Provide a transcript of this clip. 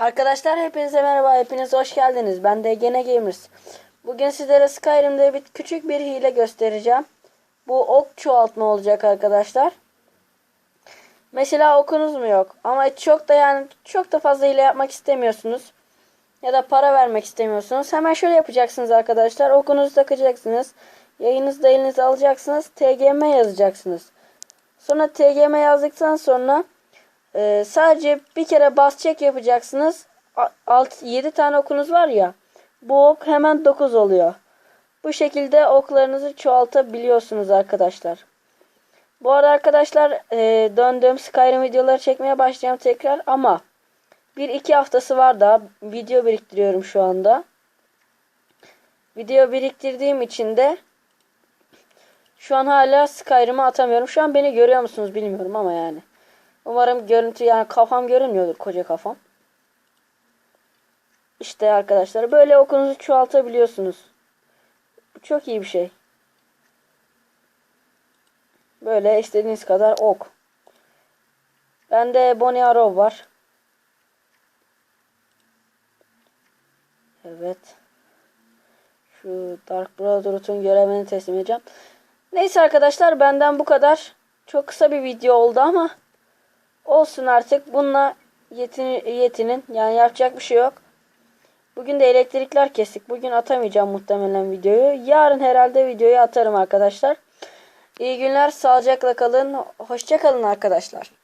Arkadaşlar hepinize merhaba, hepiniz hoş geldiniz. Ben de Gene Gamers. Bugün sizlere Skyrim'de bir küçük bir hile göstereceğim. Bu ok çoğaltma olacak arkadaşlar. Mesela okunuz mu yok ama çok da yani çok da fazla hile yapmak istemiyorsunuz. Ya da para vermek istemiyorsunuz. Hemen şöyle yapacaksınız arkadaşlar. Okunuzu takacaksınız. Yayınızı da elinize alacaksınız. TGM yazacaksınız. Sonra TGM yazdıktan sonra ee, sadece bir kere bas çek yapacaksınız. 6 7 tane okunuz var ya. Bu ok hemen 9 oluyor. Bu şekilde oklarınızı çoğaltabiliyorsunuz arkadaşlar. Bu arada arkadaşlar e, döndüğüm Skyrim videoları çekmeye başlayacağım tekrar ama bir iki haftası var daha video biriktiriyorum şu anda. Video biriktirdiğim için de şu an hala Skyrim'e atamıyorum. Şu an beni görüyor musunuz bilmiyorum ama yani. Umarım görüntü yani kafam görünmüyordur koca kafam. İşte arkadaşlar böyle okunuzu çoğaltabiliyorsunuz. Bu çok iyi bir şey. Böyle istediğiniz kadar ok. Bende Bonnie Arrow var. Evet. Şu Dark Brotherhood'un görevini teslim edeceğim. Neyse arkadaşlar benden bu kadar. Çok kısa bir video oldu ama olsun artık. Bununla yetin, yetinin. Yani yapacak bir şey yok. Bugün de elektrikler kestik. Bugün atamayacağım muhtemelen videoyu. Yarın herhalde videoyu atarım arkadaşlar. İyi günler. Sağlıcakla kalın. Hoşça kalın arkadaşlar.